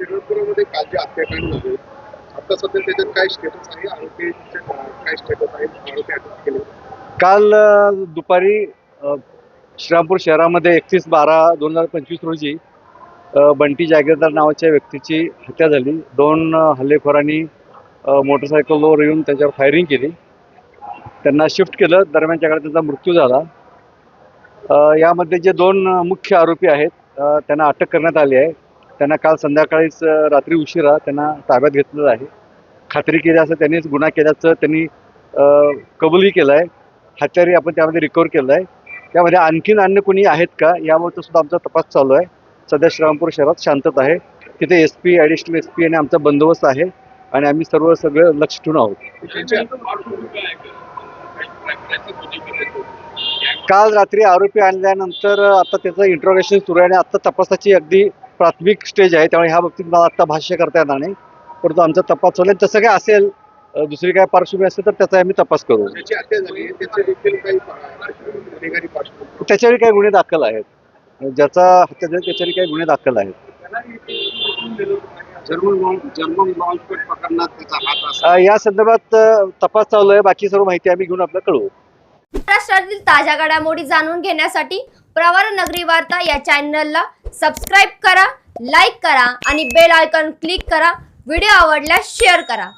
मारहाण झाली आता सध्या त्याच्यात काय स्टेटस आहे? आरोपीचे काय स्टेटस आहे आरोपी अटक केले? काल दुपारी श्रीरामपूर शहरामध्ये एकतीस बारा दोन हजार पंचवीस रोजी बंटी जागीरदार नावाच्या व्यक्तीची हत्या झाली. दोन हल्लेखोरांनी मोटरसायकलवर येऊन त्याच्यावर फायरिंग केली. त्यांना शिफ्ट केलं. दरम्यानच्या काळात त्यांचा मृत्यू झाला. यामध्ये जे दोन मुख्य आरोपी आहेत त्यांना अटक करण्यात आली आहे. त्यांना काल संध्याकाळीच रात्री उशिरा त्यांना ताब्यात घेतलेलं आहे. खात्री केली असं त्यांनीच गुन्हा केल्याचं त्यांनी अ, कबूलही केलं आहे हत्यारी आपण त्यामध्ये रिकवर केलं आहे त्यामध्ये आणखीन अन्य कोणी आहेत का? याबाबत सुद्धा आमचा तपास चालू आहे. सध्या श्रीरामपूर शहरात शांतता आहे. तिथे S P additional S P आणि आमचा बंदोबस्त आहे आणि आम्ही सर्व सगळं लक्ष ठेवून आहोत. काल रात्री आरोपी आणल्यानंतर आता त्याचं इंट्रोगेशन सुरू आहे आणि आता तपासाची अगदी प्राथमिक स्टेज आहे. त्यामुळे ह्या बाबतीत मला आता भाष्य करता येणार नाही. परंतु आमचा तपास चालू आहे. तसं काय असेल दुसरी काय पार्श्वभूमी असेल तर त्याचा आम्ही तपास करू. त्याच्यावर काही गुन्हे दाखल आहेत. ज्याचा हत्या झाली त्याच्यावर काही गुन्हे दाखल आहेत. या संदर्भात तपास चालू आहे. बाकी सर्व माहिती आम्ही घेऊन आपल्याला कळवू. महाराष्ट्रातील ताज्या घडामोडी जाणून घेण्यासाठी प्रवार नगरी वार्ता या चॅनलला सबस्क्राईब करा लाईक करा आणि बेल आयकॉन क्लिक करा. व्हिडिओ आवडल्यास शेअर करा.